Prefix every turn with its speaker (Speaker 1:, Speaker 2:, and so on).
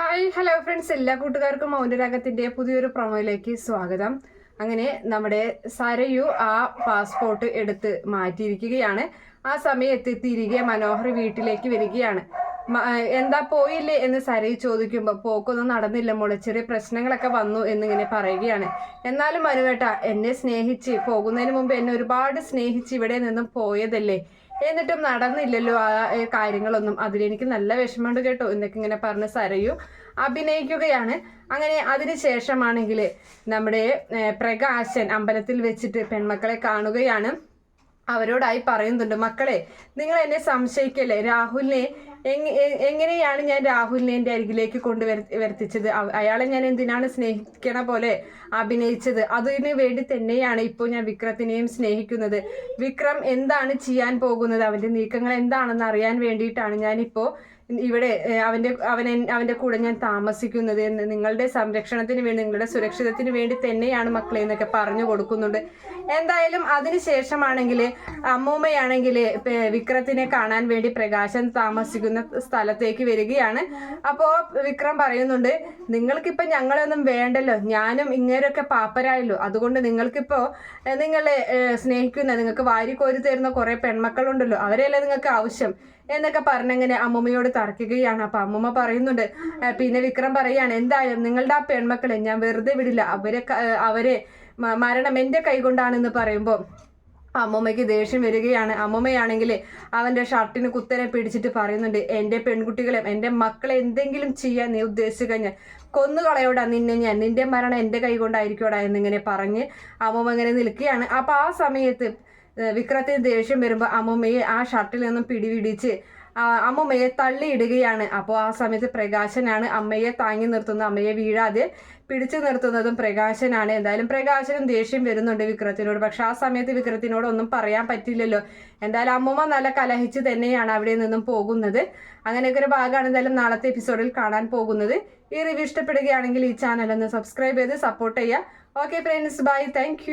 Speaker 1: Hi hello friends എല്ലാ കൂട്ടുകാർക്കും മൗനരാഗത്തിന്റെ പുതിയൊരു പ്രൊമോയിലേക്ക് സ്വാഗതം. അങ്ങനെ നമ്മുടെ സരയു ആ പാസ്പോർട്ട് എടുത്ത് മാറ്റിയിരിക്കുകയാണ്. ആ സമയത്ത് തിരികെ മനോഹർ വീട്ടിലേക്ക് വരികയാണ്. എന്താ പോയില്ലേ എന്ന് സരയു ചോദിക്കുമ്പോൾ പോക്കൊന്നും നടന്നില്ല മോളെ. ചെറിയ പ്രശ്നങ്ങളൊക്കെ വന്നു എന്നിങ്ങനെ പറയുകയാണ്. എന്നാലും മനുവേട്ട എന്നെ സ്നേഹിച്ച് പോകുന്നതിന് മുമ്പ് എന്നെ ഒരുപാട് സ്നേഹിച്ച് ഇവിടെ നിന്നും പോയതല്ലേ? എന്നിട്ടും നടന്നില്ലല്ലോ ആ കാര്യങ്ങളൊന്നും. അതിലെനിക്ക് നല്ല വിഷമമുണ്ട് കേട്ടോ. എന്നൊക്കെ ഇങ്ങനെ പറഞ്ഞ് സരയു അഭിനയിക്കുകയാണ്. അങ്ങനെ അതിനുശേഷമാണെങ്കിൽ നമ്മുടെ പ്രകാശൻ അമ്പലത്തിൽ വെച്ചിട്ട് പെൺമക്കളെ കാണുകയാണ്. അവരോടായി പറയുന്നുണ്ട്. മക്കളെ നിങ്ങൾ എന്നെ സംശയിക്കല്ലേ? രാഹുലിനെ എങ്- എങ്ങനെയാണ് ഞാൻ രാഹുലിനെ എന്റെ അരികിലേക്ക് കൊണ്ട് വരുത്തിച്ചത്? അയാളെ ഞാൻ എന്തിനാണ് സ്നേഹിക്കണ പോലെ അഭിനയിച്ചത്? അതിന് വേണ്ടി തന്നെയാണ് ഇപ്പോൾ ഞാൻ വിക്രത്തിനെയും സ്നേഹിക്കുന്നത്. വിക്രം എന്താണ് ചെയ്യാൻ പോകുന്നത്? അവന്റെ നീക്കങ്ങൾ എന്താണെന്ന് അറിയാൻ വേണ്ടിയിട്ടാണ് ഞാനിപ്പോൾ ഇവിടെ അവന്റെ അവൻ അവന്റെ കൂടെ ഞാൻ താമസിക്കുന്നത് എന്ന് നിങ്ങളുടെ സംരക്ഷണത്തിന് വേണ്ടി നിങ്ങളുടെ സുരക്ഷിതത്തിന് വേണ്ടി തന്നെയാണ് മക്കളെ എന്നൊക്കെ പറഞ്ഞു കൊടുക്കുന്നുണ്ട്. എന്തായാലും അതിനുശേഷമാണെങ്കിൽ അമ്മൂമ്മയാണെങ്കിൽ വിക്രത്തിനെ കാണാൻ വേണ്ടി പ്രകാശൻ താമസിക്കുന്ന സ്ഥലത്തേക്ക് വരികയാണ്. അപ്പോൾ വിക്രം പറയുന്നുണ്ട് നിങ്ങൾക്കിപ്പോൾ ഞങ്ങളൊന്നും വേണ്ടല്ലോ. ഞാനും ഇങ്ങനെയൊക്കെ പാപ്പരായല്ലോ. അതുകൊണ്ട് നിങ്ങൾക്കിപ്പോൾ നിങ്ങളെ സ്നേഹിക്കുന്ന നിങ്ങൾക്ക് വാരി കോരി തരുന്ന കുറേ പെൺമക്കളുണ്ടല്ലോ. അവരെയല്ലേ നിങ്ങൾക്ക് ആവശ്യം? എന്നൊക്കെ പറഞ്ഞങ്ങനെ അമ്മൂമ്മയോട് തർക്കുകയാണ് അപ്പൊ അമ്മൂമ്മ പറയുന്നുണ്ട് പിന്നെ വിക്രം പറയാണ് എന്തായാലും നിങ്ങളുടെ ആ പെൺമക്കളെ ഞാൻ വെറുതെ വിടില്ല. അവരെ അവരെ മരണം എന്റെ കൈകൊണ്ടാണെന്ന് പറയുമ്പോൾ അമ്മമ്മയ്ക്ക് ദേഷ്യം വരികയാണ്. അമ്മമ്മയാണെങ്കിൽ അവന്റെ ഷർട്ടിന് കുത്തനെ പിടിച്ചിട്ട് പറയുന്നുണ്ട് എന്റെ പെൺകുട്ടികളെ എന്റെ മക്കളെ എന്തെങ്കിലും ചെയ്യാൻ നീ ഉദ്ദേശിച്ചു കഴിഞ്ഞാൽ കൊന്നുകളയോടാ നിന്നെ ഞാൻ. നിന്റെ മരണം എന്റെ കൈ കൊണ്ടായിരിക്കോടാ എന്നിങ്ങനെ പറഞ്ഞ് അമ്മമ്മ ഇങ്ങനെ നിൽക്കുകയാണ്. അപ്പൊ ആ സമയത്ത് വിക്രത്തിന് ദേഷ്യം വരുമ്പോൾ അമ്മുമ്മയെ ആ ഷർട്ടിൽ നിന്നും പിടിപിടിച്ച് അമ്മുമ്മയെ തള്ളിയിടുകയാണ്. അപ്പോൾ ആ സമയത്ത് പ്രകാശനാണ് അമ്മയെ താങ്ങി നിർത്തുന്നത്. അമ്മയെ വീഴാതെ പിടിച്ചു നിർത്തുന്നതും പ്രകാശനാണ്. എന്തായാലും പ്രകാശനും ദേഷ്യം വരുന്നുണ്ട് വിക്രത്തിനോട്. പക്ഷെ ആ സമയത്ത് വിക്രത്തിനോട് ഒന്നും പറയാൻ പറ്റില്ലല്ലോ. എന്തായാലും അമ്മുമ്മ നല്ല കലഹിച്ച് തന്നെയാണ് അവിടെ നിന്നും പോകുന്നത്. അങ്ങനെയൊക്കെ ഒരു ഭാഗമാണ് എന്തായാലും നാളത്തെ എപ്പിസോഡിൽ കാണാൻ പോകുന്നത്. ഈ റിവ്യൂ ഇഷ്ടപ്പെടുകയാണെങ്കിൽ ഈ ചാനൽ ഒന്ന് സബ്സ്ക്രൈബ് ചെയ്ത് സപ്പോർട്ട് ചെയ്യുക. Okay friends bye thank